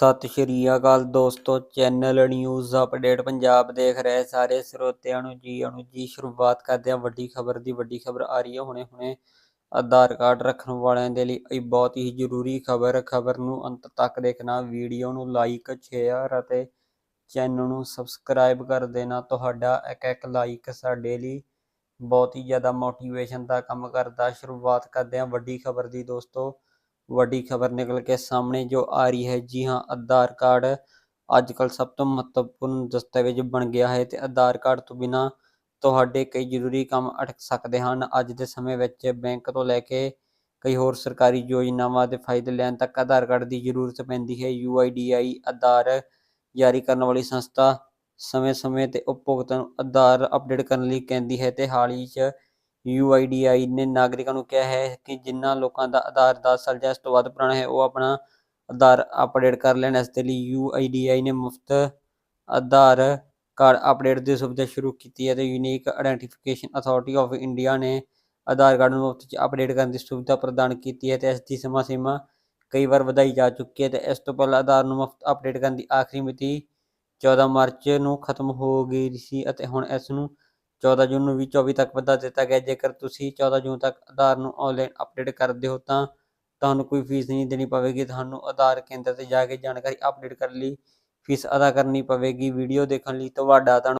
ਸਤਿ ਸ਼੍ਰੀ ਅਕਾਲ ਦੋਸਤੋ, channel news update Punjab ਦੇਖ ਰਹੇ ਸਾਰੇ ਸਰੋਤਿਆਂ ਨੂੰ ਜੀ ਨੂੰ ਜੀ ਸ਼ੁਰੂਆਤ ਕਰਦੇ ਹਾਂ। ਵੱਡੀ ਖਬਰ ਦੀ ਵੱਡੀ ਖਬਰ ਆ ਰਹੀ ਹੈ ਹੁਣੇ ਹੁਣੇ। ਆਧਾਰ ਕਾਰਡ ਰੱਖਣ ਵਾਲਿਆਂ ਦੇ ਲਈ ਇਹ ਬਹੁਤ ਹੀ ਜ਼ਰੂਰੀ ਖਬਰ। ਖਬਰ ਨੂੰ ਅੰਤ ਤੱਕ ਦੇਖਣਾ, ਵੀਡੀਓ ਨੂੰ ਲਾਈਕ ਸ਼ੇਅਰ ਅਤੇ ਚੈਨਲ ਨੂੰ ਸਬਸਕ੍ਰਾਈਬ ਕਰ ਦੇਣਾ। ਤੁਹਾਡਾ ਇੱਕ ਇੱਕ ਲਾਈਕ ਸਾਡੇ ਲਈ ਬਹੁਤ ਹੀ ਜ਼ਿਆਦਾ ਮੋਟੀਵੇਸ਼ਨ ਦਾ ਕੰਮ ਕਰਦਾ। ਸ਼ੁਰੂਆਤ ਕਰਦੇ ਹਾਂ ਵੱਡੀ ਖਬਰ ਦੀ ਦੋਸਤੋ। ਵੱਡੀ ਖਬਰ ਨਿਕਲ ਕੇ ਸਾਹਮਣੇ ਜੋ ਆ ਰਹੀ ਹੈ, ਜੀ ਹਾਂ, ਆਧਾਰ ਕਾਰਡ ਅੱਜ ਕੱਲ ਸਭ ਤੋਂ ਮਹੱਤਵਪੂਰਨ ਦਸਤਾਵੇਜ਼ ਬਣ ਗਿਆ ਹੈ ਤੇ ਆਧਾਰ ਕਾਰਡ ਤੋਂ ਬਿਨਾ ਤੁਹਾਡੇ ਕਈ ਜ਼ਰੂਰੀ ਕੰਮ ਅਟਕ ਸਕਦੇ ਹਨ। ਅੱਜ ਦੇ ਸਮੇਂ ਵਿੱਚ ਬੈਂਕ ਤੋਂ ਲੈ ਕੇ ਕਈ ਹੋਰ ਸਰਕਾਰੀ ਯੋਜਨਾਵਾਂ ਦੇ ਫਾਇਦੇ ਲੈਣ ਤੱਕ ਆਧਾਰ ਕਾਰਡ ਦੀ ਜ਼ਰੂਰਤ ਪੈਂਦੀ ਹੈ। ਯੂਆਈਡੀਆਈ ਆਧਾਰ ਜਾਰੀ ਕਰਨ ਵਾਲੀ ਸੰਸਥਾ ਸਮੇਂ-ਸਮੇਂ ਤੇ ਉਪਭੋਗਤਾ ਨੂੰ ਆਧਾਰ ਅਪਡੇਟ ਕਰਨ ਲਈ ਕਹਿੰਦੀ ਹੈ ਤੇ ਹਾਲ ਹੀ 'ਚ ਯੂਆਈਡੀਆਈ ਨੇ ਨਾਗਰਿਕਾਂ ਨੂੰ ਕਿਹਾ ਹੈ ਕਿ ਜਿਨ੍ਹਾਂ ਲੋਕਾਂ ਦਾ ਆਧਾਰ 10 ਸਾਲ ਜਾਂ ਇਸ ਤੋਂ ਵੱਧ ਪੁਰਾਣਾ ਹੈ, ਉਹ ਆਪਣਾ ਆਧਾਰ ਅਪਡੇਟ ਕਰ ਲੈਣ। ਇਸ ਦੇ ਲਈ ਯੂਆਈਡੀਆਈ ਨੇ ਮੁਫਤ ਆਧਾਰ ਕਾਰਡ ਅਪਡੇਟ ਦੀ ਸੁਵਿਧਾ ਸ਼ੁਰੂ ਕੀਤੀ ਹੈ ਤੇ unique identification authority of India ਨੇ ਆਧਾਰ ਕਾਰਡ ਨੂੰ ਮੁਫਤ 'ਚ ਅਪਡੇਟ ਕਰਨ ਦੀ ਸੁਵਿਧਾ ਪ੍ਰਦਾਨ ਕੀਤੀ ਹੈ ਤੇ ਇਸ ਦੀ ਸਮਾਂ ਸੀਮਾ ਕਈ ਵਾਰ ਵਧਾਈ ਜਾ ਚੁੱਕੀ ਹੈ ਤੇ ਇਸ ਤੋਂ ਪਹਿਲਾਂ ਆਧਾਰ ਨੂੰ ਮੁਫਤ ਅਪਡੇਟ ਕਰਨ ਦੀ ਆਖਰੀ ਮਿਤੀ 14 ਮਾਰਚ ਨੂੰ ਖਤਮ ਹੋ ਗਈ ਸੀ ਅਤੇ ਹੁਣ ਇਸ ਨੂੰ 14 ਜੂਨ ਨੂੰ ਵੀ 24 ਤੱਕ ਵਧਾ ਦਿੱਤਾ ਗਿਆ। ਜੇਕਰ ਤੁਸੀਂ 14 ਜੂਨ ਤੱਕ ਆਧਾਰ ਨੂੰ ਆਨਲਾਈਨ ਅਪਡੇਟ ਕਰਦੇ ਹੋ ਤਾਂ ਤੁਹਾਨੂੰ ਕੋਈ ਫੀਸ ਨਹੀਂ ਦੇਣੀ ਪਵੇਗੀ। ਤੁਹਾਨੂੰ ਆਧਾਰ ਕੇਂਦਰ ਤੇ ਜਾ ਕੇ ਜਾਣਕਾਰੀ ਅਪਡੇਟ ਕਰਨ ਲਈ ਫੀਸ ਅਦਾ ਕਰਨੀ ਪਵੇਗੀ। ਵੀਡੀਓ ਦੇਖਣ ਲਈ ਤੁਹਾਡਾ ਧੰਨ